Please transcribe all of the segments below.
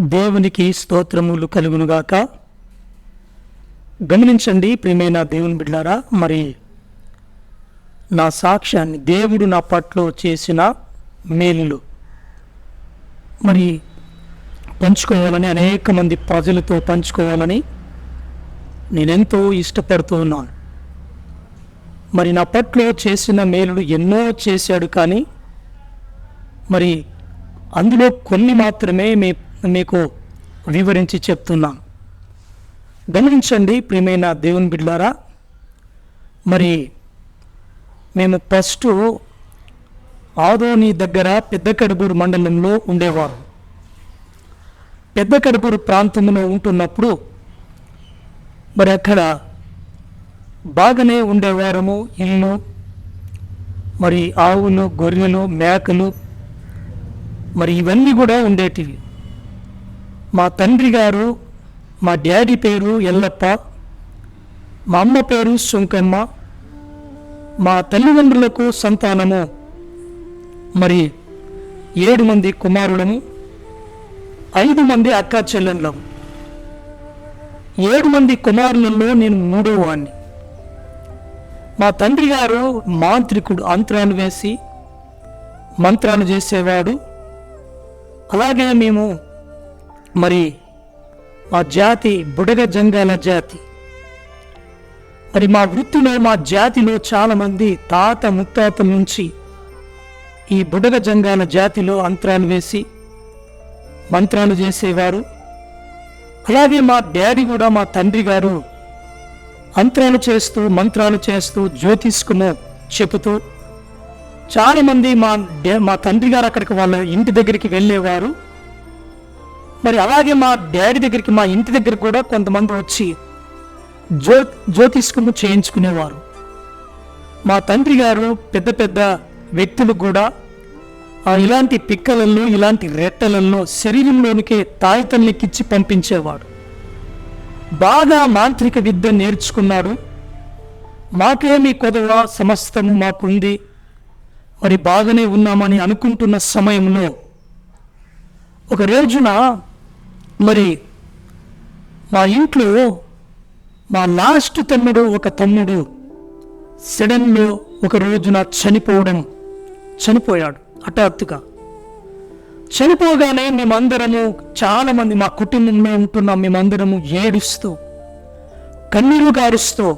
దేవునికి స్తోత్రములు కలుగునుగాక. గమనించండి ప్రియమైన దేవుని బిడ్డారా మరి నా సాక్ష్యాన్ని దేవుడు నా పట్ల చేసిన మేలులు మరి పంచుకోవాలని అనేక మంది ప్రజలతో పంచుకోవాలని నేనెంతో ఇష్టపడుతూ ఉన్నాను. మరి నా పట్ల చేసిన మేలులు ఎన్నో చేశాడు కానీ మరి అందులో కొన్ని మాత్రమే మీ మీకు వివరించి చెప్తున్నాను. గమనించండి ప్రియమైన దేవుని బిడ్డారా మరి మేము ఫస్ట్ ఆదోని దగ్గర పెద్ద కడుపూరు మండలంలో ఉండేవారు. పెద్ద కడుపూరు ప్రాంతంలో ఉంటున్నప్పుడు మరి అక్కడ బాగానే ఉండేవారము ఇల్లు మరి ఆవులు గొర్రెలు మేకలు మరి ఇవన్నీ కూడా ఉండేటివి. మా తండ్రి గారు మా డాడీ పేరు ఎల్లప్ప మా అమ్మ పేరు సుంకమ్మ మా తల్లిదండ్రులకు సంతానము. మరి ఏడు మంది కుమారులము ఐదు మంది అక్క చెల్లెళ్ళము. ఏడు మంది కుమారులలో నేను మూడో వాణ్ణి. మా తండ్రి గారు మాంత్రికుడు అంతరాలు వేసి మంత్రాలు చేసేవాడు. అలాగే మేము మరి మా జాతి బుడగ జంగాల జాతి. మరి మా వృత్తిలో మా జాతిలో చాలామంది తాత ముత్తాత నుంచి ఈ బుడగ జంగాల జాతిలో అంతరాలు వేసి మంత్రాలు చేసేవారు. అలాగే మా డాడీ కూడా మా తండ్రి గారు అంతరాలు చేస్తూ మంత్రాలు చేస్తూ జ్యోతిష్కును చెబుతూ చాలామంది మా మా తండ్రి గారు అక్కడికి వాళ్ళ ఇంటి దగ్గరికి వెళ్ళేవారు. మరి అలాగే మా డాడీ దగ్గరికి మా ఇంటి దగ్గర కూడా కొంతమంది వచ్చి జ్యో జ్యోతిష్కము చేయించుకునేవారు. మా తండ్రి గారు పెద్ద పెద్ద వ్యక్తులు కూడా ఆ ఇలాంటి పిక్కలలో ఇలాంటి రెట్టలలో శరీరంలోనికి తాయితల్లికిచ్చి పంపించేవాడు బాగా మాంత్రిక విద్య నేర్చుకున్నాడు మాకేమి కొదవ సమస్తము మాకుంది. మరి బాగానే ఉన్నామని అనుకుంటున్న సమయంలో ఒక రోజున మరి మా ఇంట్లో మా లాస్ట్ తమ్ముడు ఒక తమ్ముడు. సడన్లో ఒక రోజున చనిపోవడం చనిపోయాడు హఠాత్తుగా. చనిపోగానే మేమందరము చాలా మంది మా కుటుంబంలో ఉంటున్నాం మేమందరము ఏడుస్తూ కన్నీరు గారుస్తూ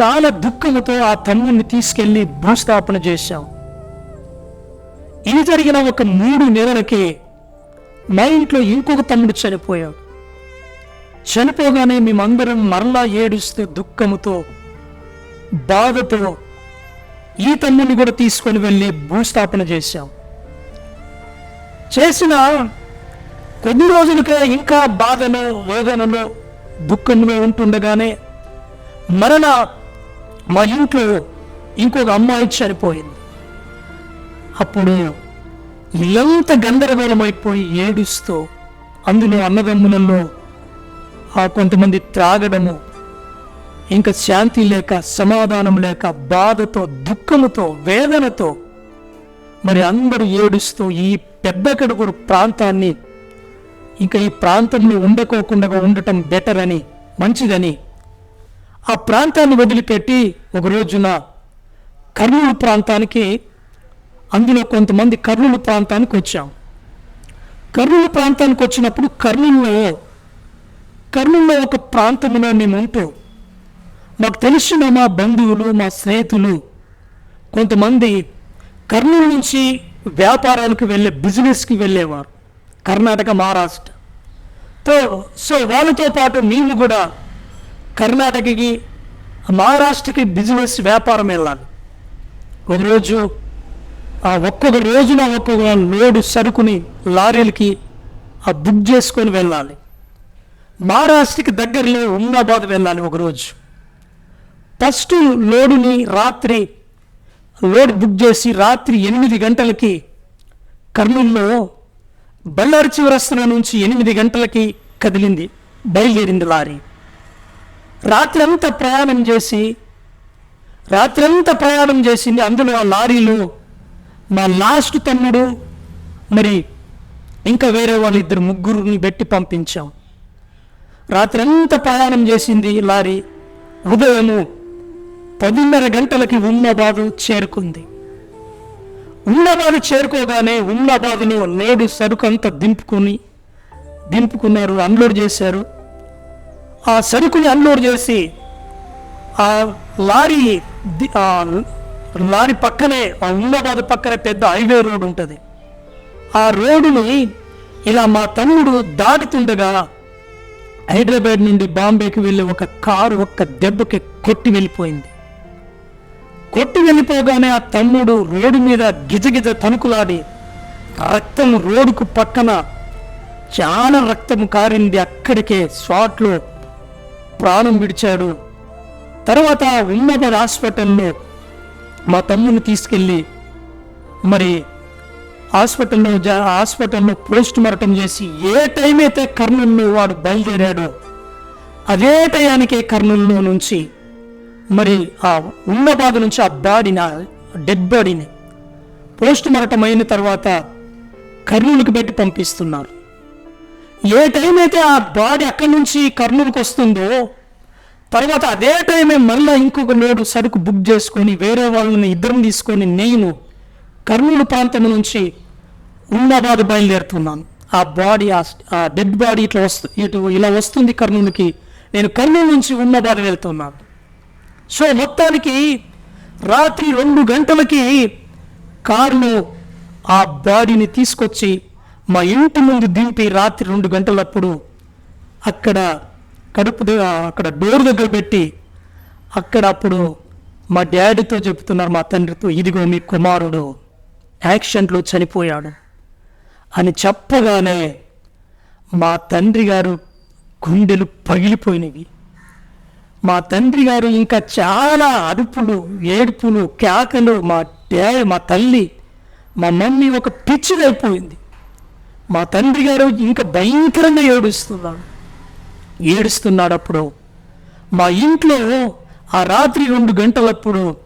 చాలా దుఃఖంతో ఆ తమ్ముడిని తీసుకెళ్ళి భూస్థాపన చేశాం. ఇది జరిగిన ఒక మూడు నెలలకి మా ఇంట్లో ఇంకొక తమ్ముడు చనిపోయాడు. చనిపోగానే మేమందరం మరలా ఏడుస్తే దుఃఖముతో బాధతో ఈ తమ్ముడిని కూడా తీసుకొని వెళ్ళి భూస్థాపన చేశాం. చేసిన కొద్ది రోజులకే ఇంకా బాధలో వేదనలో దుఃఖంలో ఉంటుండగానే మరలా మా ఇంట్లో ఇంకొక అమ్మాయి చనిపోయింది. అప్పుడు ఎంత గందరగోళమైపోయి ఏడుస్తూ అందులో అన్నదమ్ములలో ఆ కొంతమంది త్రాగడము ఇంకా శాంతి లేక సమాధానం లేక బాధతో దుఃఖముతో వేదనతో మరి అందరూ ఏడుస్తూ ఈ పెద్దకడుగురు ప్రాంతాన్ని ఇంకా ఈ ప్రాంతంలో ఉండకోకుండా ఉండటం బెటర్ అని మంచిదని ఆ ప్రాంతాన్ని వదిలిపెట్టి ఒక రోజున కర్నూలు ప్రాంతానికి అందులో కొంతమంది కర్నూలు ప్రాంతానికి వచ్చాం. కర్నూలు ప్రాంతానికి వచ్చినప్పుడు కర్నూలులో కర్నూలులో ఒక ప్రాంతంలో మేము ఉంటూ. మాకు తెలిసిన మా బంధువులు మా స్నేహితులు కొంతమంది కర్నూలు నుంచి వ్యాపారాలకు వెళ్ళే బిజినెస్కి వెళ్ళేవారు. కర్ణాటక మహారాష్ట్ర. తో సో వాళ్ళతో పాటు మేము కూడా కర్ణాటకకి మహారాష్ట్రకి బిజినెస్ వ్యాపారం వెళ్ళాలి. ఒకరోజు ఆ ఒక్కొక్క రోజున ఒక్కొక్క లోడు సరుకుని లారీలకి ఆ బుక్ చేసుకొని వెళ్ళాలి. మహారాష్ట్రకి దగ్గరలో ఉమ్మాబాద్ వెళ్ళాలి ఒకరోజు. ఫస్ట్ లోడుని రాత్రి లోడ్ బుక్ చేసి రాత్రి ఎనిమిది గంటలకి కర్నూలులో బళ్ళారి చివరస్తుల నుంచి ఎనిమిది గంటలకి కదిలింది బయలుదేరింది లారీ. రాత్రి అంతా ప్రయాణం చేసి రాత్రంతా ప్రయాణం చేసింది అందులో ఆ లారీలో మా లాస్ట్ తమ్ముడు మరి ఇంకా వేరే వాళ్ళు ఇద్దరు ముగ్గురిని పెట్టి పంపించాం. రాత్రి అంతా ప్రయాణం చేసింది లారీ. ఉదయము పదిన్నర గంటలకి ఉమ్మాబాదు చేరుకుంది. ఉమ్మాబాదు చేరుకోగానే ఉమ్మాబాదులో నేడు సరుకు అంతా దింపుకొని దింపుకున్నారు అన్లోడ్ చేశారు. ఆ సరుకుని అన్లోడ్ చేసి ఆ లారీ దాని లారీ పక్కనే ఆ ఉమ్మాబాద్ పక్కనే పెద్ద హైవే రోడ్ ఉంటుంది. ఆ రోడ్డుని ఇలా మా తమ్ముడు దాటుతుండగా హైదరాబాద్ నుండి బాంబేకి వెళ్ళే ఒక కారు ఒక్క దెబ్బకి కొట్టి వెళ్ళిపోయింది. కొట్టి వెళ్ళిపోగానే ఆ తమ్ముడు రోడ్డు మీద గిజగిజ తణుకులాడి రక్తం రోడ్డుకు పక్కన చాలా రక్తం కారింది. అక్కడికే స్వాట్లో ప్రాణం విడిచాడు. తర్వాత ఉమ్మబాద్ హాస్పిటల్లో మా తమ్ముని తీసుకెళ్ళి మరి హాస్పిటల్లో హాస్పిటల్లో పోస్ట్ మార్టం చేసి ఏ టైం అయితే కర్నూలు వాడు బయలుదేరాడో అదే టయానికే కర్నూలులో నుంచి మరి ఆ ఉన్న బాధ నుంచి ఆ బాడీని డెడ్ బాడీని పోస్ట్ మార్టం అయిన తర్వాత కర్నూలుకి పెట్టి పంపిస్తున్నారు. ఏ టైం అయితే ఆ బాడీ అక్కడి నుంచి కర్నూలుకి వస్తుందో తర్వాత అదే టైమే మళ్ళీ ఇంకొక లోడు సరుకు బుక్ చేసుకొని వేరే వాళ్ళని ఇద్దరం తీసుకొని నేను కర్నూలు ప్రాంతం నుంచి ఉమ్మాబాద్ బయలుదేరుతున్నాను. ఆ బాడీ ఆ డెడ్ బాడీ ఇట్లా వస్తు ఇటు ఇలా వస్తుంది కర్నూలుకి. నేను కర్నూలు నుంచి ఉమ్మాబాద్ వెళ్తున్నాను. సో మొత్తానికి రాత్రి రెండు గంటలకి కారులో ఆ బాడీని తీసుకొచ్చి మా ఇంటి ముందు దింపి రాత్రి రెండు గంటలప్పుడు అక్కడ కడుపు అక్కడ డోర్ దగ్గర పెట్టి అక్కడ అప్పుడు మా డాడీతో చెప్తున్నారు మా తండ్రితో ఇదిగో మీ కుమారుడు యాక్సిడెంట్లో చనిపోయాడు. అని చెప్పగానే మా తండ్రి గారు గుండెలు పగిలిపోయినవి. మా తండ్రి గారు ఇంకా చాలా అరుపులు ఏడుపులు కేకలు మా డాడీ మా తల్లి మా మమ్మీ ఒక పిచ్చిదైపోయింది మా తండ్రి గారు ఇంకా భయంకరంగా ఏడుస్తున్నాడు ఏడుస్తున్నాడప్పుడు? మా ఇంట్లో ఆ రాత్రి రెండు గంటలప్పుడు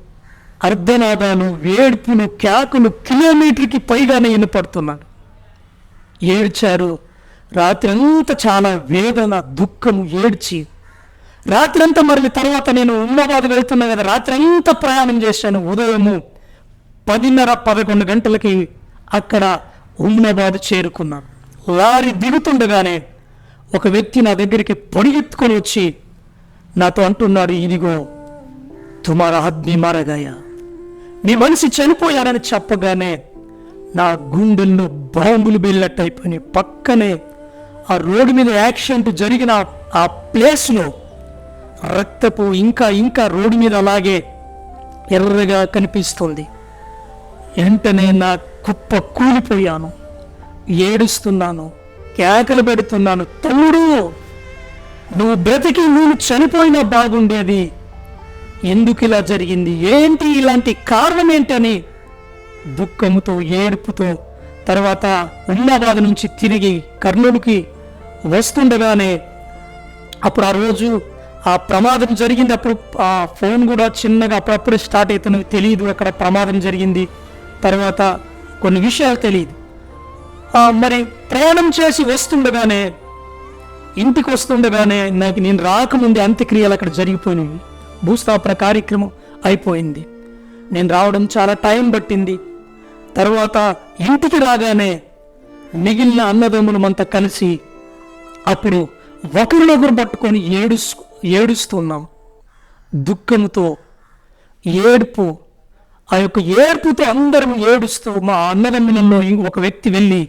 అర్ధనాదాలు వేడుపును కేకలు కిలోమీటర్కి పైగానే పడుతున్నాను ఏడ్చారు. రాత్రి అంతా చాలా వేదన దుఃఖం ఏడ్చి. రాత్రి అంతా మరి తర్వాత నేను ఉమ్మాబాద్ వెళ్తున్నా కదా రాత్రి అంతా ప్రయాణం చేశాను. ఉదయము పదిన్నర పదకొండు గంటలకి అక్కడ ఉమ్మాబాద్ చేరుకున్నాను. లారీ దిగుతుండగానే ఒక వ్యక్తి నా దగ్గరికి పొడిగెత్తుకొని వచ్చి నాతో అంటున్నాడు ఇదిగో తుమారా ఆద్మీ మారగాయ మీ మనిషి చనిపోయారని చెప్పగానే నా గుండెల్లో బాంబులు వెళ్ళినట్టు అయిపోయినాయి పక్కనే ఆ రోడ్డు మీద యాక్సిడెంట్ జరిగిన ఆ ప్లేస్లో రక్తపు ఇంకా ఇంకా రోడ్డు మీద అలాగే ఎర్రగా కనిపిస్తుంది. వెంటనే నా కుప్ప కూలిపోయాను ఏడుస్తున్నాను కేకలు పెడుతున్నాను. తమ్ముడు నువ్వు బ్రతికి నేను చనిపోయినా బాగుండేది. ఎందుకు ఇలా జరిగింది? ఏంటి ఇలాంటి కారణం ఏంటని దుఃఖముతో ఏడుపుతో తర్వాత ఉల్లాబాద్ నుంచి తిరిగి కర్నూలుకి వస్తుండగానే అప్పుడు ఆ రోజు ఆ ప్రమాదం జరిగింది అప్పుడు ఆ ఫోన్ కూడా చిన్నగా అప్పుడప్పుడు స్టార్ట్ అవుతున్నది తెలియదు అక్కడ ప్రమాదం జరిగింది. తర్వాత కొన్ని విషయాలు తెలియదు మరి ప్రయాణం చేసి వస్తుండగానే ఇంటికి వస్తుండగానే నాకు నేను రాకముందే అంత్యక్రియలు అక్కడ జరిగిపోయినవి. భూస్థాపన కార్యక్రమం అయిపోయింది. నేను రావడం చాలా టైం పట్టింది. తర్వాత ఇంటికి రాగానే మిగిలిన అన్నదమ్ములమంతా కలిసి అప్పుడు ఒకరినొకరు పట్టుకొని ఏడు ఏడుస్తున్నాం. దుఃఖంతో ఏడుపు ఆ యొక్క ఏడుపుతో అందరం ఏడుస్తూ మా అన్నదమ్ములలో ఒక వ్యక్తి వెళ్ళి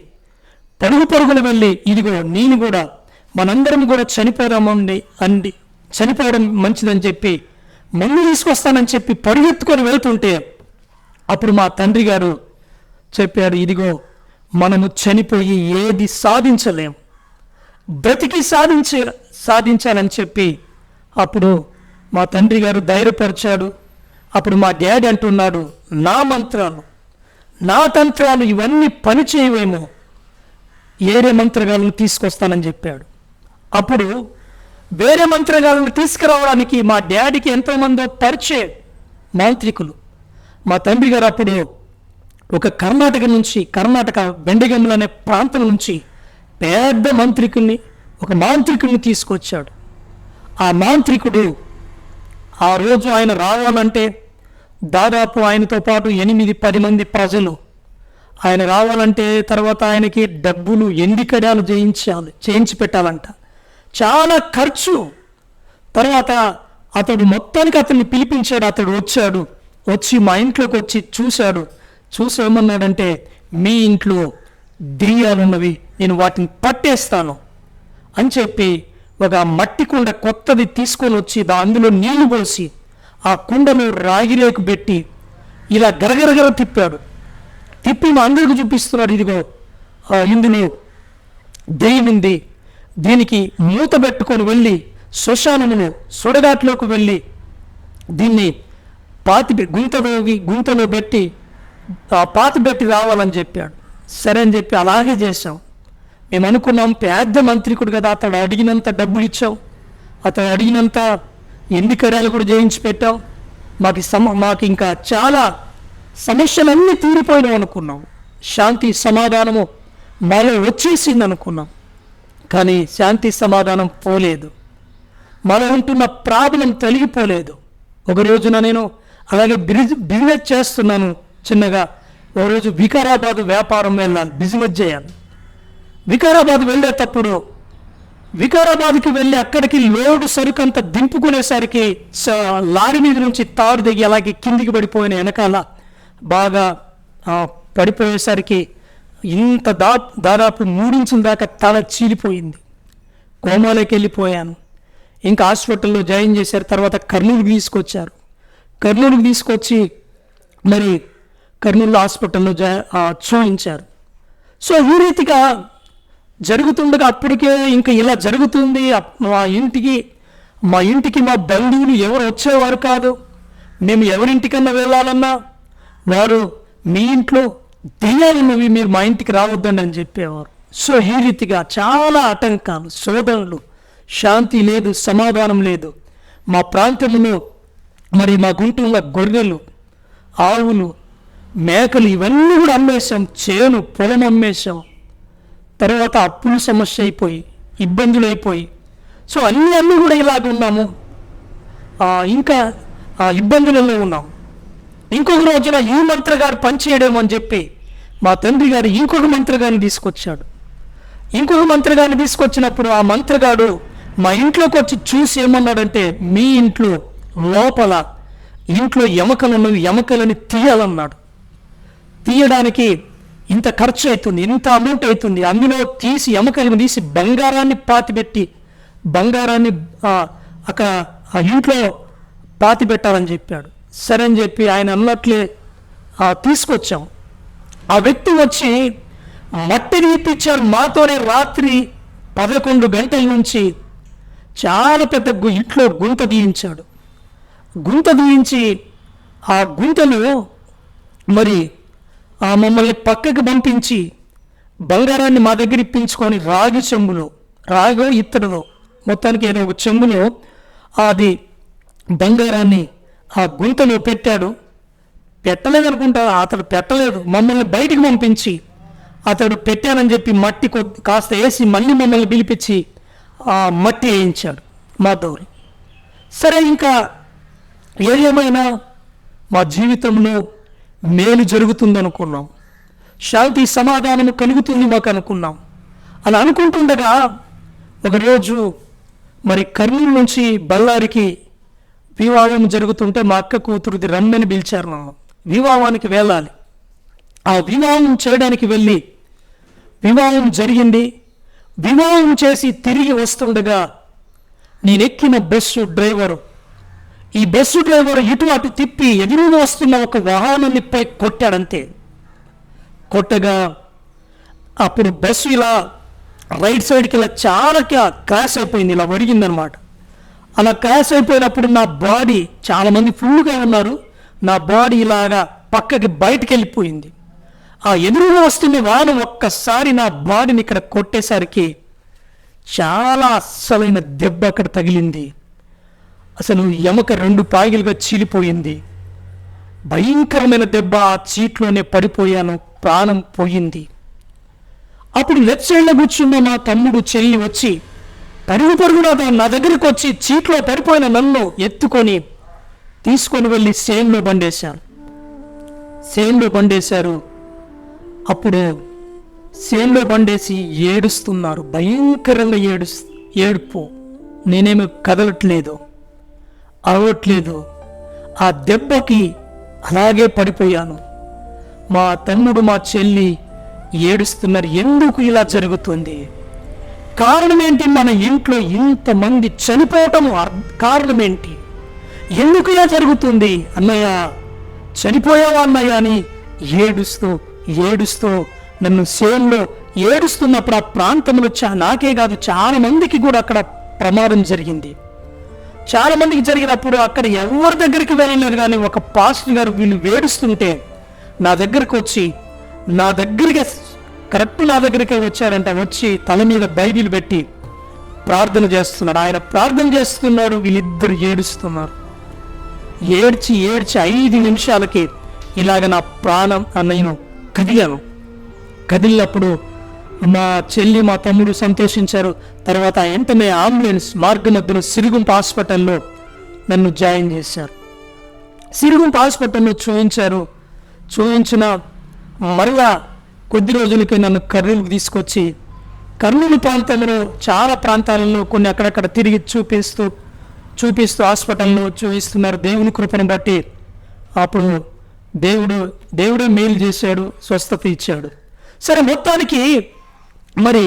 పరుగు పరుగులు వెళ్ళి ఇదిగో నేను కూడా మనందరం కూడా చనిపోదామండి అండి చనిపోవడం మంచిదని చెప్పి మందు తీసుకొస్తానని చెప్పి పరుగెత్తుకొని వెళ్తుంటే అప్పుడు మా తండ్రి గారు చెప్పారు ఇదిగో మనము చనిపోయి ఏది సాధించలేం బ్రతికి సాధించే సాధించాలని చెప్పి అప్పుడు మా తండ్రి గారు ధైర్యపరిచాడు. అప్పుడు మా డాడీ అంటున్నాడు నా మంత్రాలు నా తంత్రాలు ఇవన్నీ పని వేరే మంత్రగాలను తీసుకొస్తానని చెప్పాడు. అప్పుడు వేరే మంత్రగాలను తీసుకురావడానికి మా డాడీకి ఎంతోమందో పరిచయం మాంత్రికులు. మా తండ్రి గారు అప్పుడు ఒక కర్ణాటక నుంచి కర్ణాటక బెండగంల అనే ప్రాంతం నుంచి పెద్ద మంత్రికుల్ని ఒక మాంత్రికుడిని తీసుకొచ్చాడు. ఆ మాంత్రికుడు ఆ రోజు ఆయన రావాలంటే దాదాపు ఆయనతో పాటు ఎనిమిది పది మంది ప్రజలు ఆయన రావాలంటే తర్వాత ఆయనకి డబ్బులు ఎండికడాలు చేయించాలి చేయించి పెట్టాలంట. చాలా ఖర్చు. తర్వాత అతడు మొత్తానికి అతన్ని పిలిపించాడు అతడు వచ్చాడు వచ్చి మా ఇంట్లోకి వచ్చి చూశాడు. చూసి ఏమన్నాడంటే మీ ఇంట్లో దెయ్యాలున్నవి నేను వాటిని పట్టేస్తాను. అని చెప్పి ఒక మట్టి కుండ కొత్తది తీసుకొని వచ్చి దా అందులో నీళ్ళు పోసి ఆ కుండను రాగిరేకు పెట్టి ఇలా గరగరగర తిప్పాడు. తిప్పి మా అందరికి చూపిస్తున్నాడు ఇదిగో ఇందుని ఇందులో ఉంది దీనికి మూత పెట్టుకొని వెళ్ళి శ్మశానమును సుడగాట్లోకి వెళ్ళి దీన్ని పాతి గుంతలో గుంతలో పెట్టి ఆ పాతి పెట్టి రావాలని చెప్పాడు. సరే అని చెప్పి అలాగే చేశాం. మేము అనుకున్నాం పెద్ద మంత్రికుడు కదా అతడు అడిగినంత డబ్బులు ఇచ్చావు. అతడు అడిగినంత ఎన్నికరాలు కూడా చేయించి పెట్టావు. మాకు సమ మాకు ఇంకా చాలా సమస్యలన్నీ తీరిపోయినాయి అనుకున్నాం శాంతి సమాధానము మరో వచ్చేసింది అనుకున్నాం కానీ శాంతి సమాధానం పోలేదు. మనం ఉంటున్న ప్రాబ్లం తొలగిపోలేదు. ఒక రోజున నేను అలాగే బిజినెస్ బిజినెస్ చేస్తున్నాను చిన్నగా. ఒక రోజు వికారాబాద్ వ్యాపారం వెళ్ళాలి బిజినెస్ చేయాలి. వికారాబాద్ వెళ్ళేటప్పుడు వికారాబాద్కి వెళ్ళి అక్కడికి లోడు సరుకంత దింపుకునేసరికి లారీ మీద నుంచి తాడు దిగి అలాగే కిందికి పడిపోయిన వెనకాల బాగా పడిపోయేసరికి ఇంత దా దాదాపు మూడించిన దాకా తల చీలిపోయింది. కోమాలోకి వెళ్ళిపోయాను. ఇంకా హాస్పిటల్లో జాయిన్ చేశారు. తర్వాత కర్నూలుకి తీసుకొచ్చారు. కర్నూలుకి తీసుకొచ్చి మరి కర్నూలు హాస్పిటల్లో జా చూపించారు సో ఈ రీతిగా జరుగుతుండగా అప్పటికే ఇంకా ఇలా జరుగుతుంది. మా ఇంటికి మా ఇంటికి మా బంధువులు ఎవరు వచ్చేవారు కాదు. మేము ఎవరింటికన్నా వెళ్ళాలన్నా వారు మీ ఇంట్లో దెయ్యాలున్నవి మీరు మా ఇంటికి రావద్దండి అని చెప్పేవారు. సో ఈ రీతిగా చాలా ఆటంకాలు శోధనలు శాంతి లేదు సమాధానం లేదు. మా ప్రాంతంలో మరి మా గుంటూరులో గొర్రెలు ఆవులు మేకలు ఇవన్నీ కూడా అమ్మేశాం చేను పొలం అమ్మేశాం. తర్వాత అప్పుల సమస్య అయిపోయి ఇబ్బందులు అయిపోయి. సో అన్ని అన్నీ కూడా ఇలాగ ఉన్నాము. ఇంకా ఆ, ఇబ్బందులలో ఉన్నాము ఇంకొక రోజున ఈ మంత్రి గారు పనిచేయడం అని చెప్పి మా తండ్రి గారు ఇంకొక మంత్రి గారిని తీసుకొచ్చాడు. ఇంకొక మంత్రి గారిని తీసుకొచ్చినప్పుడు ఆ మంత్రిగాడు మా ఇంట్లోకి వచ్చి చూసి ఏమన్నాడంటే మీ ఇంట్లో లోపల ఇంట్లో ఎమకలను ఎమకలని తీయాలన్నాడు. తీయడానికి ఇంత ఖర్చు అవుతుంది ఇంత అమౌంట్ అవుతుంది. అందులో తీసి ఎమకలను తీసి బంగారాన్ని పాతిపెట్టి బంగారాన్ని అక్కడ ఆ ఇంట్లో పాతి పెట్టాలని చెప్పాడు. సరే అని చెప్పి ఆయన అన్నట్లే తీసుకొచ్చాం. ఆ వ్యక్తి వచ్చి మట్టి తీపిచ్చారు మాతోనే రాత్రి పదకొండు గంటల నుంచి చాలా పెద్ద ఇంట్లో గుంత తీయించాడు. గుంత తీయించి ఆ గుంతను మరి ఆ మమ్మల్ని పక్కకి పంపించి బంగారాన్ని మా దగ్గర ఇప్పించుకొని రాగి చెంబులో రాగో ఇత్తడిలో మొత్తానికి ఏదో ఒక చెంబులో అది బంగారాన్ని ఆ గుంతలో పెట్టాడు. పెట్టలేదు అతడు పెట్టలేదు. మమ్మల్ని బయటికి పంపించి అతడు పెట్టానని చెప్పి మట్టి కొద్ది కాస్త వేసి మళ్ళీ మమ్మల్ని పిలిపించి ఆ మట్టి వేయించాడు మా దౌరి సరే ఇంకా ఏదేమైనా మా జీవితంలో మేలు జరుగుతుంది అనుకున్నాం శాంతి సమాధానం కలుగుతుంది మాకు అనుకున్నాం. అలా అనుకుంటుండగా ఒకరోజు మరి కర్నూలు నుంచి బళ్ళారికి వివాహం జరుగుతుంటే మా అక్క కూతురుది రమ్మని పిలిచారు నన్ను. వివాహానికి వెళ్ళాలి. ఆ వివాహం చేయడానికి వెళ్ళి వివాహం జరిగింది. వివాహం చేసి తిరిగి వస్తుండగా నేను ఎక్కిన బస్సు డ్రైవరు. ఈ బస్సు డ్రైవర్ ఇటు అటు తిప్పి ఎదురుగా వస్తున్న ఒక వాహనాన్ని పై కొట్టాడంతే. కొట్టగా అప్పుడు బస్సు ఇలా రైట్ సైడ్కి ఇలా చాలా క్రాష్ అయిపోయింది. ఇలా ఒరిగిందనమాట. అలా క్రాష్ అయిపోయినప్పుడు నా బాడీ చాలామంది ఫుల్గా ఉన్నారు. నా బాడీ ఇలాగా పక్కకి బయటకు వెళ్ళిపోయింది ఆ ఎదురుగా వస్తున్న వాన ఒక్కసారి నా బాడీని ఇక్కడ కొట్టేసరికి చాలా అస్సలైన దెబ్బ అక్కడ తగిలింది. అసలు ఎముక రెండు పాగిలుగా చీలిపోయింది. భయంకరమైన దెబ్బ ఆ చీట్లోనే పడిపోయాను ప్రాణం పోయింది. అప్పుడు లెఫ్ట్ సైడ్లో కూర్చున్న నా తమ్ముడు చెల్లి వచ్చి పరుగు పరుగున నా దగ్గరికి వచ్చి చీట్లో పడిపోయిన నన్ను ఎత్తుకొని తీసుకొని వెళ్ళి సేన్లో పండేశారు. సేన్లో పండేశారు. అప్పుడు సేన్లో పండేసి ఏడుస్తున్నారు. భయంకరంగా ఏడు ఏడుపు. నేనేమి కదలట్లేదు అవ్వట్లేదు ఆ దెబ్బకి అలాగే పడిపోయాను. మా తమ్ముడు మా చెల్లి ఏడుస్తున్నారు. ఎందుకు ఇలా జరుగుతుంది? కారణం ఏంటి మన ఇంట్లో ఇంతమంది చనిపోవటం అర్- కారణం ఏంటి ఎందుకు ఇలా జరుగుతుంది? అన్నయ్య చనిపోయావా అన్నయ్య అని ఏడుస్తూ ఏడుస్తూ నన్ను సేన్లో ఏడుస్తున్నప్పుడు ఆ ప్రాంతంలో చా నాకే కాదు చాలా మందికి కూడా అక్కడ ప్రమాదం జరిగింది. చాలా మందికి జరిగినప్పుడు అక్కడ ఎవరి దగ్గరికి వెళ్ళినారు కానీ ఒక పాస్టర్ గారు వీళ్ళు వేడుస్తుంటే నా దగ్గరకు వచ్చి నా దగ్గరికి కరెక్ట్ నా దగ్గరికి వచ్చారంటే వచ్చి తల మీద బైబిల్ పెట్టి ప్రార్థన చేస్తున్నాడు. ఆయన ప్రార్థన చేస్తున్నాడు వీళ్ళిద్దరు ఏడుస్తున్నారు. ఏడ్చి ఏడ్చి ఐదు నిమిషాలకి ఇలాగ నా ప్రాణం నేను కదిలాను. కదిలినప్పుడు మా చెల్లి మా తమ్ముడు సంతోషించారు. తర్వాత వెంటనే అంబులెన్స్ మార్గ మధ్యలో హాస్పిటల్లో నన్ను జాయిన్ చేశారు. సిరుగుంప హాస్పిటల్లో చూపించారు చూపించిన మరలా కొద్ది రోజులకి నన్ను కర్నూలుకు తీసుకొచ్చి కర్నూలు ప్రాంతంలో చాలా ప్రాంతాలలో కొన్ని అక్కడక్కడ తిరిగి చూపిస్తూ చూపిస్తూ హాస్పిటల్లో చూపిస్తున్నారు దేవుని కృపను బట్టి. అప్పుడు దేవుడు దేవుడే మేలు చేశాడు స్వస్థత ఇచ్చాడు. సరే మొత్తానికి మరి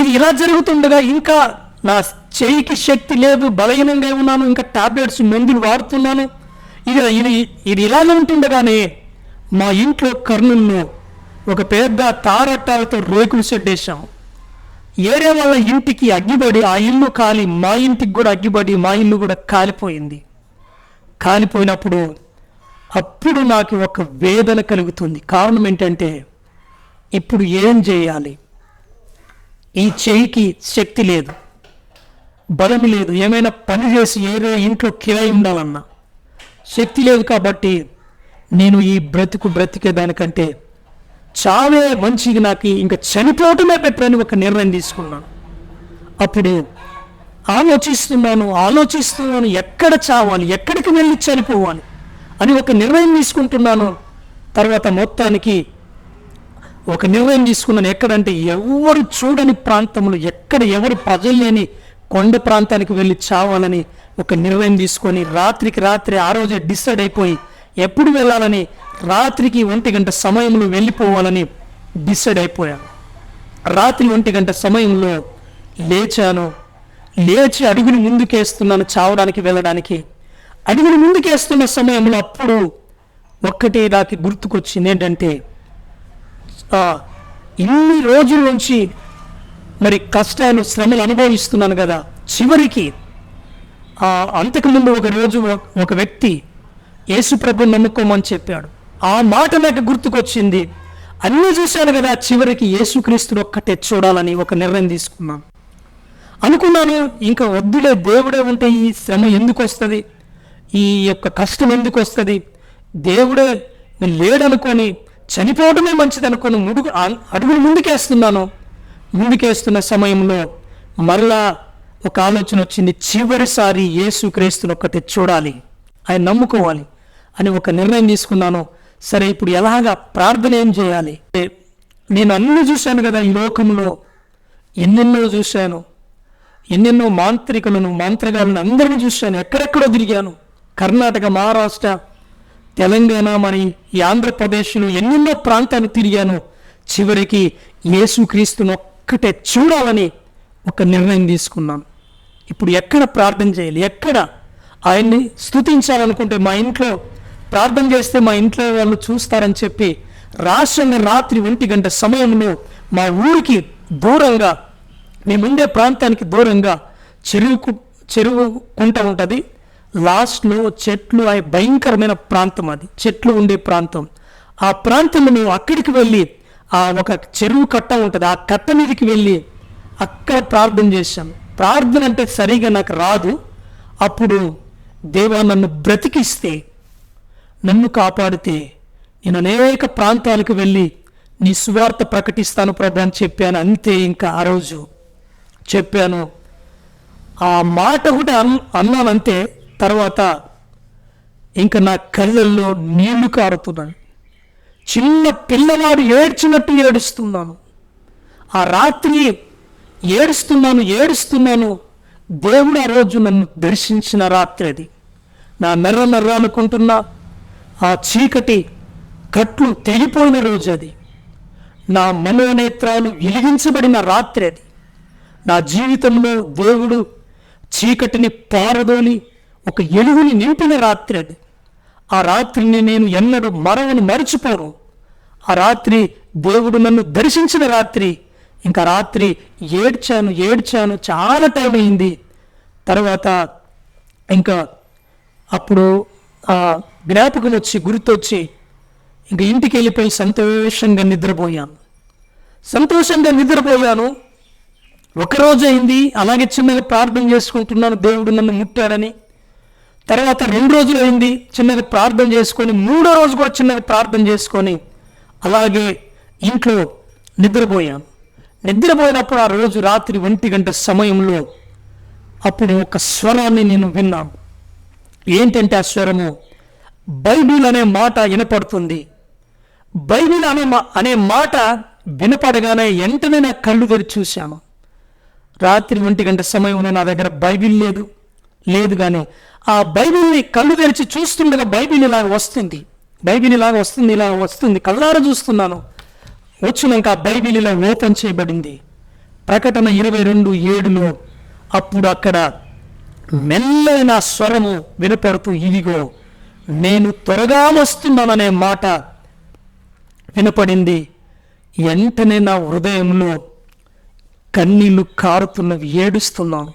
ఇది ఇలా జరుగుతుండగా ఇంకా నా చేయికి శక్తి లేదు బలహీనంగా ఉన్నాను ఇంకా టాబ్లెట్స్ మందులు వాడుతున్నాను. ఇది ఇది ఇది ఇలానే ఉంటుండగానే మా ఇంట్లో కర్నూల్లో ఒక పెద్ద తారట్టాలతో రేకులు షెడ్ వేసాం ఏరే వాళ్ళ ఇంటికి అగ్గిబడి ఆ ఇల్లు కాలి మా ఇంటికి కూడా అగ్గిపడి మా ఇల్లు కూడా కాలిపోయింది. కాలిపోయినప్పుడు అప్పుడు నాకు ఒక వేదన కలుగుతుంది. కారణం ఏంటంటే ఇప్పుడు ఏం చేయాలి? ఈ చేయికి శక్తి లేదు బలం లేదు. ఏమైనా పని చేసి ఏదో ఇంట్లో కిరాయి ఉండాలన్నా శక్తి లేదు కాబట్టి నేను ఈ బ్రతుకు బ్రతికే దానికంటే చావే మంచిగా నాకు ఇంకా చనిపోవటమే పెట్టని ఒక నిర్ణయం తీసుకున్నాను. అప్పుడు ఆలోచిస్తున్నాను ఆలోచిస్తున్నాను ఎక్కడ చావాలి ఎక్కడికి వెళ్ళి చనిపోవాలి అని ఒక నిర్ణయం తీసుకుంటున్నాను. తర్వాత మొత్తానికి ఒక నిర్ణయం తీసుకున్నాను ఎక్కడంటే ఎవరు చూడని ప్రాంతంలో ఎక్కడ ఎవరు ప్రజలు లేని కొండ ప్రాంతానికి వెళ్ళి చావాలని ఒక నిర్ణయం తీసుకొని రాత్రికి రాత్రి ఆ రోజే డిసైడ్ అయిపోయి ఎప్పుడు వెళ్ళాలని రాత్రికి ఒంటి గంట సమయంలో వెళ్ళిపోవాలని డిసైడ్ అయిపోయాను రాత్రి ఒంటి గంట సమయంలో లేచాను. లేచి అడుగుని ముందుకేస్తున్నాను చావడానికి వెళ్ళడానికి. అడుగుని ముందుకేస్తున్న సమయంలో అప్పుడు ఒక్కటే నాకు గుర్తుకొచ్చింది ఏంటంటే ఇన్ని రోజుల నుంచి మరి కష్టాలు శ్రమలు అనుభవిస్తున్నాను కదా. చివరికి అంతకుముందు ఒక రోజు ఒక- ఒక వ్యక్తి యేసుప్రభు నమ్ముకోమని చెప్పాడు. ఆ మాట నాకు గుర్తుకొచ్చింది. అన్నీ చూశాను కదా చివరికి యేసుక్రీస్తుని ఒక్కటే చూడాలని ఒక నిర్ణయం తీసుకున్నాను అనుకున్నాను ఇంకా వద్దులే దేవుడే ఉంటే ఈ శ్రమ ఎందుకు వస్తుంది ఈ యొక్క కష్టం ఎందుకు వస్తుంది దేవుడే లేడనుకొని చనిపోవడమే మంచిది అనుకొని ముడుగు అడుగులు ముందుకేస్తున్నాను. ముందుకేస్తున్న సమయంలో మరలా ఒక ఆలోచన వచ్చింది చివరిసారి యేసుక్రీస్తుని ఒక్కటి చూడాలి. ఆయన నమ్ముకోవాలి అని ఒక నిర్ణయం తీసుకున్నాను. సరే ఇప్పుడు ఎలాగా ప్రార్థన ఏం చేయాలి? నేను అన్ని చూశాను కదా ఈ లోకంలో. ఎన్నెన్నో చూశాను. ఎన్నెన్నో మాంత్రికులను మంత్రగాలను అందరిని చూశాను. ఎక్కడెక్కడో తిరిగాను. కర్ణాటక మహారాష్ట్ర తెలంగాణ మరి ఈ ఆంధ్రప్రదేశ్లో ఎన్నెన్నో ప్రాంతాలు తిరిగాను. చివరికి యేసుక్రీస్తును ఒక్కటే చూడాలని ఒక నిర్ణయం తీసుకున్నాను. ఇప్పుడు ఎక్కడ ప్రార్థన చేయాలి? ఎక్కడ? ఆయన్ని స్తుతించాలనుకుంటే మా ఇంట్లో ప్రార్థన చేస్తే మా ఇంట్లో వాళ్ళు చూస్తారని చెప్పి రాష్ట్రంగా రాత్రి ఒంటి గంట సమయంలో మా ఊరికి దూరంగా మేముండే ప్రాంతానికి దూరంగా చెరువుకు చెరువు కుంట ఉంటుంది. లాస్ట్లో చెట్లు అవి భయంకరమైన ప్రాంతం అది. చెట్లు ఉండే ప్రాంతం. ఆ ప్రాంతంలో మేము అక్కడికి వెళ్ళి ఆ ఒక చెరువు కట్ట ఉంటుంది. ఆ కట్ట మీదకి వెళ్ళి అక్కడ ప్రార్థన చేశాం. ప్రార్థన అంటే సరిగా నాకు రాదు. అప్పుడు దేవా నన్ను బ్రతికిస్తే నన్ను కాపాడితే నేను అనేక ప్రాంతాలకు వెళ్ళి నీ సువార్త ప్రకటిస్తాను ప్రభు అని చెప్పాను. అంతే ఇంకా ఆ రోజు చెప్పాను. ఆ మాట కూడా అన్ అన్నానంతే తర్వాత ఇంకా నా కళ్ళల్లో నీళ్ళు కారుతున్నాను చిన్న పిల్లవాడు ఏడ్చినట్టు ఏడుస్తున్నాను. ఆ రాత్రి ఏడుస్తున్నాను ఏడుస్తున్నాను. దేవుడు ఆ రోజు నన్ను దర్శించిన రాత్రి అది. నా నెర్ర నెర్ర అనుకుంటున్నా ఆ చీకటి కట్లు తెగిపోయిన రోజు అది. నా మనోనేత్రాలు వెలిగించబడిన రాత్రి అది. నా జీవితంలో దేవుడు చీకటిని పారదోలి ఒక ఎలుగుని నింపిన రాత్రి అది. ఆ రాత్రిని నేను ఎన్నడూ మరవని మరచిపోను. ఆ రాత్రి దేవుడు నన్ను దర్శించిన రాత్రి. ఇంకా రాత్రి ఏడ్చాను ఏడ్చాను చాలా టైం అయింది. తర్వాత ఇంకా అప్పుడు జ్ఞాపకం వచ్చి గుర్తొచ్చి ఇంక ఇంటికి వెళ్ళిపోయి సంతోషంగా నిద్రపోయాను. సంతోషంగా నిద్రపోయాను. ఒకరోజు అయింది. అలాగే చిన్నగా ప్రార్థన చేసుకుంటున్నాను. దేవుడు నన్ను ముట్టాడని. తర్వాత రెండు రోజులు అయింది. చిన్నగా ప్రార్థన చేసుకొని మూడో రోజు కూడా చిన్నగా ప్రార్థన చేసుకొని అలాగే ఇంట్లో నిద్రపోయాను. నిద్రపోయినప్పుడు ఆ రోజు రాత్రి ఒంటి గంట సమయంలో అప్పుడు ఒక స్వరాన్ని నేను విన్నాను. ఏంటంటే ఆ స్వరము బైబిల్ అనే మాట వినపడుతుంది. బైబిల్ అనే మా అనే మాట వినపడగానే వెంటనే నా కళ్ళు తెరిచి చూశాను. రాత్రి ఒంటి గంట సమయంలో నా దగ్గర బైబిల్ లేదు. లేదు కానీ ఆ బైబిల్ని కళ్ళు తెరిచి చూస్తుండగా బైబిల్ ఇలా వస్తుంది. బైబిల్ ఇలా వస్తుంది ఇలా వస్తుంది. కళ్ళార చూస్తున్నాను. వచ్చినాక ఆ బైబిల్ ఇలా ఓపెన్ చేయబడింది. ప్రకటన ఇరవై రెండు ఏడులో అప్పుడు అక్కడ మెల్లైన స్వరము వినపెడుతూ ఇదిగో నేను త్వరగా వస్తున్నాననే మాట వినపడింది. వెంటనే నా హృదయంలో కన్నీళ్ళు కారుతున్నవి ఏడుస్తున్నాను.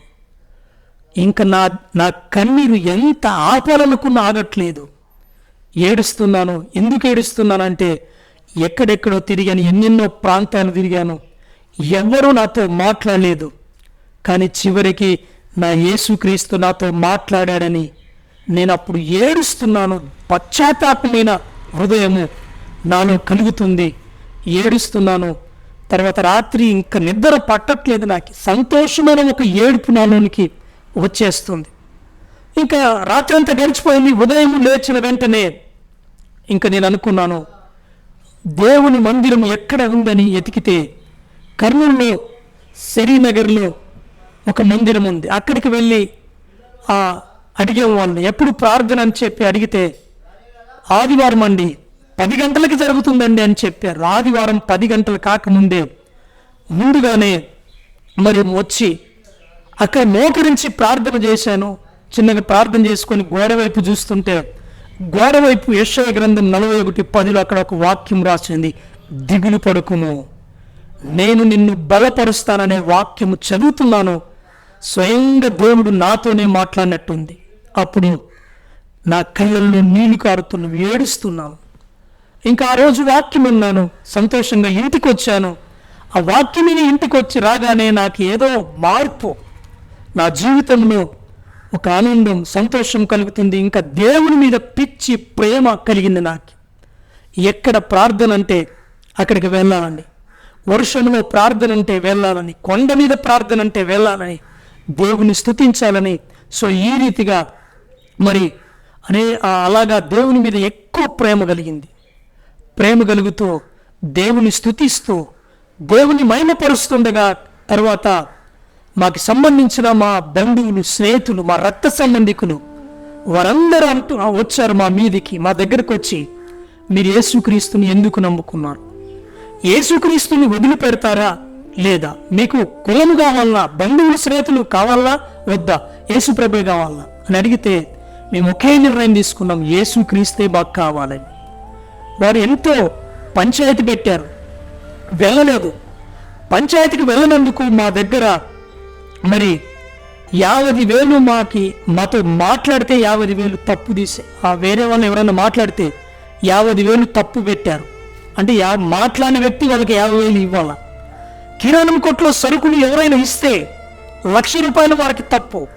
ఇంకా నా నా కన్నీరు ఎంత ఆపాలనుకున్న ఆగట్లేదు. ఏడుస్తున్నాను. ఎందుకు ఏడుస్తున్నానంటే ఎక్కడెక్కడో తిరిగాను ఎన్నెన్నో ప్రాంతాలు తిరిగాను. ఎవరూ నాతో మాట్లాడలేదు. కానీ చివరికి నా యేసుక్రీస్తు నాతో మాట్లాడాడని నేను అప్పుడు ఏడుస్తున్నాను. పశ్చాత్తాపమైన హృదయము నాలో కలుగుతుంది. ఏడుస్తున్నాను. తర్వాత రాత్రి ఇంకా నిద్ర పట్టట్లేదు. నాకు సంతోషమైన ఒక ఏడుపు నాలోనికి వచ్చేస్తుంది. ఇంకా రాత్రి అంతా గడిచిపోయింది. ఉదయం లేచిన వెంటనే ఇంకా నేను అనుకున్నాను దేవుని మందిరం ఎక్కడ ఉందని ఎతికితే కర్నూలులో శరీనగర్లో ఒక మందిరం ఉంది. అక్కడికి వెళ్ళి ఆ అడిగాం వాళ్ళని ఎప్పుడు ప్రార్థన అని చెప్పి అడిగితే ఆదివారం అండి పది గంటలకి జరుగుతుందండి అని చెప్పారు. ఆదివారం పది గంటలు కాకముందే ముందుగానే మరి వచ్చి అక్కడ మోకరించి ప్రార్థన చేశాను. చిన్నగా ప్రార్థన చేసుకొని గోడ వైపు చూస్తుంటే గోడ వైపు యశ్వ గ్రంథం నలభై ఒకటి పదిలో అక్కడ ఒక వాక్యం రాసింది దిగులు పడుకును నేను నిన్ను బలపరుస్తాననే వాక్యము చదువుతున్నాను. స్వయంగా దేవుడు నాతోనే మాట్లాడినట్టుంది. అప్పుడు నా కళ్ళల్లో నీళ్ళు కారుతున్నవి ఏడుస్తున్నాను ఇంకా ఆ రోజు వాక్యం విన్నాను సంతోషంగా ఇంటికి వచ్చాను. ఆ వాక్యం విని ఇంటికి వచ్చి రాగానే నాకు ఏదో మార్పు. నా జీవితంలో ఒక ఆనందం సంతోషం కలుగుతుంది. ఇంకా దేవుని మీద పిచ్చి ప్రేమ కలిగింది నాకు. ఎక్కడ ప్రార్థన అంటే అక్కడికి వెళ్ళాలని వర్షంలో ప్రార్థన అంటే వెళ్ళాలని కొండ మీద ప్రార్థన అంటే వెళ్ళాలని దేవుని స్థుతించాలని సో ఈ రీతిగా మరి అనే అలాగా దేవుని మీద ఎక్కువ ప్రేమ కలిగింది. ప్రేమ కలుగుతూ దేవుని స్థుతిస్తూ దేవుని మహిమపరుస్తుండగా తర్వాత మాకు సంబంధించిన మా బంధువులు స్నేహితులు మా రక్త సంబంధికులు వారందరూ అంటూ వచ్చారు మా మీదికి మా దగ్గరకు వచ్చి మీరు యేసుక్రీస్తుని ఎందుకు నమ్ముకున్నారు? యేసుక్రీస్తుని వదిలిపెడతారా? లేదా మీకు కులము కావాలా బంధువులు స్నేహితులు కావాలా వద్దా? యేసుప్రభే కావాలా అని అడిగితే మేము ఒకే నిర్ణయం తీసుకున్నాం యేసు క్రీస్తే బాగా కావాలని. వారు ఎంతో పంచాయతీ పెట్టారు. వెళ్ళలేదు. పంచాయతీకి వెళ్ళనందుకు మా దగ్గర మరి యాభై వేలు మాకి మాతో మాట్లాడితే యాభై వేలు తప్పు తీసే. ఆ వేరే వాళ్ళని ఎవరైనా మాట్లాడితే యాభై వేలు తప్పు పెట్టారు. అంటే యా మాట్లాడిన వ్యక్తి వాళ్ళకి యాభై వేలు ఇవ్వాలా? కిరాణం కొట్లో సరుకులు ఎవరైనా ఇస్తే లక్ష రూపాయలు వారికి తప్పు.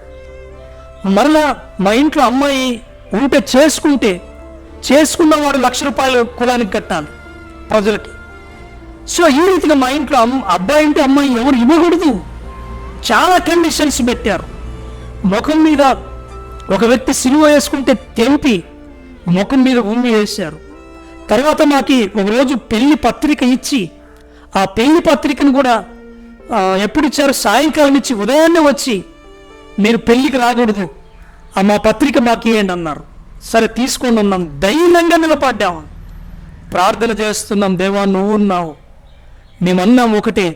మరలా మా ఇంట్లో అమ్మాయి ఉంటే చేసుకుంటే చేసుకున్న వాడు లక్ష రూపాయలు కులానికి కట్టాలి ప్రజలకి. సో ఈ రీతిగా మా ఇంట్లో అబ్బాయి అంటే అమ్మాయి ఎవరు ఇవ్వకూడదు. చాలా కండిషన్స్ పెట్టారు. ముఖం మీద ఒక వ్యక్తి సిలువ వేసుకుంటే తెంపి ముఖం మీద ఉమ్మి వేశారు. తర్వాత మాకి ఒకరోజు పెళ్ళి పత్రిక ఇచ్చి ఆ పెళ్ళి పత్రికను కూడా ఎప్పుడు ఇచ్చారు సాయంకాలం ఇచ్చి ఉదయాన్నే వచ్చి మీరు పెళ్ళికి రాకూడదు. ఆ మా పత్రిక మాకు ఇవ్వండి అన్నారు. సరే తీసుకొని ఉన్నాం ధైర్యంగా నిలబడ్డాము ప్రార్థన చేస్తున్నాం. దేవా నువ్వు ఉన్నావు. మేమన్నాం ఒకటే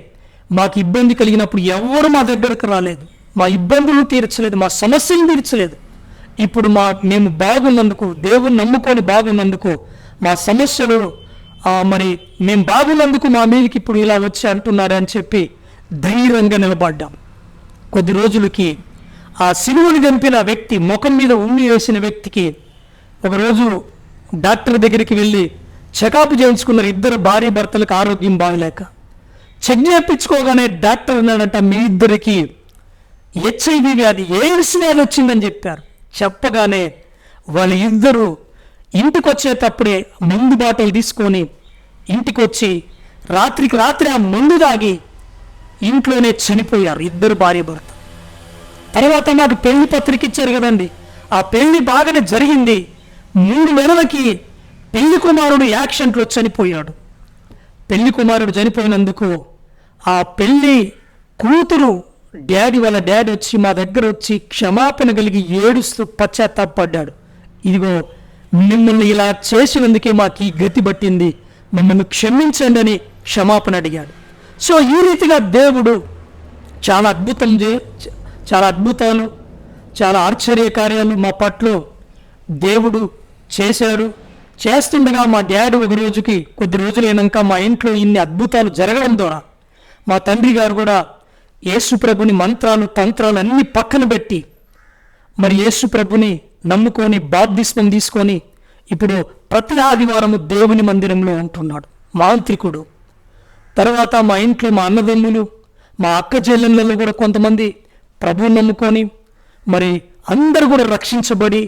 మాకు ఇబ్బంది కలిగినప్పుడు ఎవరు మా దగ్గరకు రాలేదు. మా ఇబ్బందులు తీర్చలేదు. మా సమస్యలు తీర్చలేదు. ఇప్పుడు మా మేము బాగున్నందుకు దేవుని నమ్ముకొని బాగున్నందుకు మా సమస్యలు మరి మేము బాగులందుకు మా మీదకి ఇప్పుడు ఇలా వచ్చి అంటున్నారని చెప్పి ధైర్యంగా నిలబడ్డాం. కొద్ది రోజులకి ఆ సిలువని చంపిన వ్యక్తి ముఖం మీద ఉమ్మి వేసిన వ్యక్తికి ఒకరోజు డాక్టర్ దగ్గరికి వెళ్ళి చెకప్ చేయించుకున్నారు ఇద్దరు భార్య భర్తలకు ఆరోగ్యం బాగలేక చెక్ చేయించుకోగానే డాక్టర్ అన్నాడంట మీ ఇద్దరికి హెచ్ఐవి వ్యాధి ఎయిడ్స్ వ్యాధి వచ్చిందని చెప్పారు. చెప్పగానే వాళ్ళిద్దరూ ఇంటికి వచ్చేటప్పుడే మందు బాటలు తీసుకొని ఇంటికి వచ్చి రాత్రికి రాత్రి ఆ మందు తాగి ఇంట్లోనే చనిపోయారు ఇద్దరు భార్య భర్త తర్వాత నాకు పెళ్ళి పత్రిక ఇచ్చారు కదండి. ఆ పెళ్ళి బాగానే జరిగింది. మూడు నెలలకి పెళ్ళి కుమారుడు యాక్సిడెంట్లో చనిపోయాడు. పెళ్ళి కుమారుడు చనిపోయినందుకు ఆ పెళ్ళి కూతురు డాడీ వాళ్ళ డాడీ వచ్చి మా దగ్గర వచ్చి క్షమాపణ కలిగి ఏడుస్తూ పశ్చాత్తాపడ్డాడు. ఇదిగో మిమ్మల్ని ఇలా చేసినందుకే మాకు ఈ గతి పట్టింది. మమ్మల్ని క్షమించండి అని క్షమాపణ అడిగాడు. సో ఈ రీతిగా దేవుడు చాలా అద్భుతం చే చాలా అద్భుతాలు చాలా ఆశ్చర్య కార్యాలు మా పట్ల దేవుడు చేశారు. చేస్తుండగా మా డాడీ ఒక రోజుకి కొద్ది రోజులు అయినాక మా ఇంట్లో ఇన్ని అద్భుతాలు జరగడం ద్వారా మా తండ్రి గారు కూడా యేసుప్రభుని మంత్రాలు తంత్రాలు అన్ని పక్కన పెట్టి మరి యేసుప్రభుని నమ్ముకొని బాప్తిస్మం తీసుకొని ఇప్పుడు ప్రతి ఆదివారము దేవుని మందిరంలో ఉంటున్నాడు మాంత్రికుడు. తర్వాత మా ఇంట్లో మా అన్నదమ్ములు మా అక్క చెల్లెళ్ళలో కూడా కొంతమంది ప్రభువు నమ్ముకొని మరి అందరూ కూడా రక్షించబడి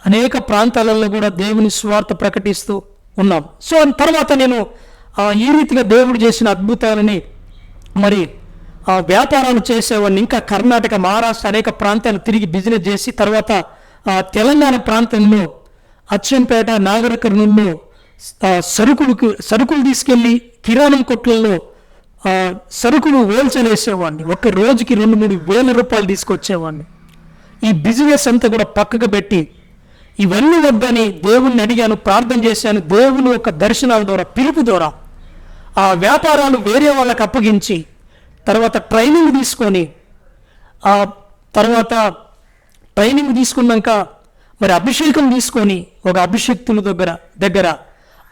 అనేక ప్రాంతాలలో కూడా దేవుని స్వార్థ ప్రకటిస్తూ ఉన్నాం. సో తర్వాత నేను ఈ రీతిగా దేవుడు చేసిన అద్భుతాలని మరి ఆ వ్యాపారాలు చేసేవాడిని ఇంకా కర్ణాటక మహారాష్ట్ర అనేక ప్రాంతాలు తిరిగి బిజినెస్ చేసి తర్వాత ఆ, తెలంగాణ ప్రాంతంలో అచ్చంపేట నాగర కర్నూలులో సరుకులకు సరుకులు తీసుకెళ్ళి కిరాణం కొట్లలో సరుకులు హోల్సేల్ ఒక రోజుకి రెండు మూడు వేల రూపాయలు తీసుకొచ్చేవాడిని. ఈ బిజినెస్ అంతా కూడా పక్కకు పెట్టి ఇవన్నీ వద్దని దేవుణ్ణి అడిగాను ప్రార్థన చేశాను. దేవుని యొక్క దర్శనాల ద్వారా పిలుపు ద్వారా ఆ వ్యాపారాలు వేరే వాళ్ళకి అప్పగించి తర్వాత ట్రైనింగ్ తీసుకొని ఆ తర్వాత ట్రైనింగ్ తీసుకున్నాక మరి అభిషేకం తీసుకొని ఒక అభిషేక్తుల దగ్గర దగ్గర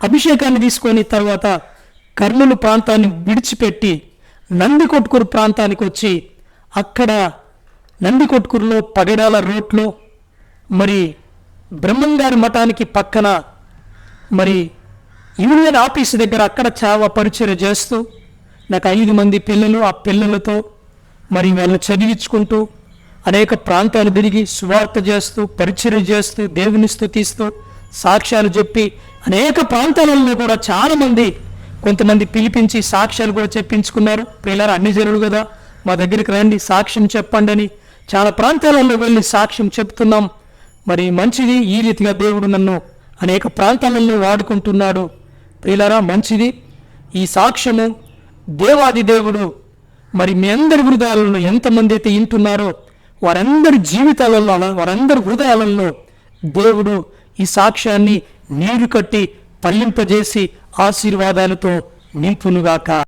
అభిషేకాన్ని తీసుకొని తర్వాత కర్నూలు ప్రాంతాన్ని విడిచిపెట్టి నందికొట్కూరు ప్రాంతానికి వచ్చి అక్కడ నంది కొట్కూరులో పగడాల రోడ్లో మరి బ్రహ్మంగారి మఠానికి పక్కన మరి యూనియన్ ఆఫీస్ దగ్గర అక్కడ చావ పరిచయం చేస్తూ నాకు ఐదు మంది పిల్లలు ఆ పిల్లలతో మరి వాళ్ళని చదివించుకుంటూ అనేక ప్రాంతాలు తిరిగి సువార్త చేస్తూ పరిచయం చేస్తూ దేవుని స్థుతిస్తూ సాక్ష్యాలు చెప్పి అనేక ప్రాంతాలలో కూడా చాలామంది కొంతమంది పిలిపించి సాక్ష్యాలు కూడా చెప్పించుకున్నారు. పిల్లలు అన్ని జరుడు కదా మా దగ్గరికి రండి సాక్ష్యం చెప్పండి అని చాలా ప్రాంతాలలో వెళ్ళి సాక్ష్యం చెప్తున్నాం. మరి మంచిది ఈ రీతిగా దేవుడు నన్ను అనేక ప్రాంతాలలో వాడుకుంటున్నాడు. ప్రియులరా మంచిది ఈ సాక్ష్యము దేవాది దేవుడు. మరి మీ అందరి హృదయాలను ఎంతమంది అయితే వింటున్నారో వారందరి జీవితాలలో వారందరి హృదయాలలో దేవుడు ఈ సాక్ష్యాన్ని నీరు కట్టి పల్లింపజేసి ఆశీర్వాదాలతో నింపునుగాక.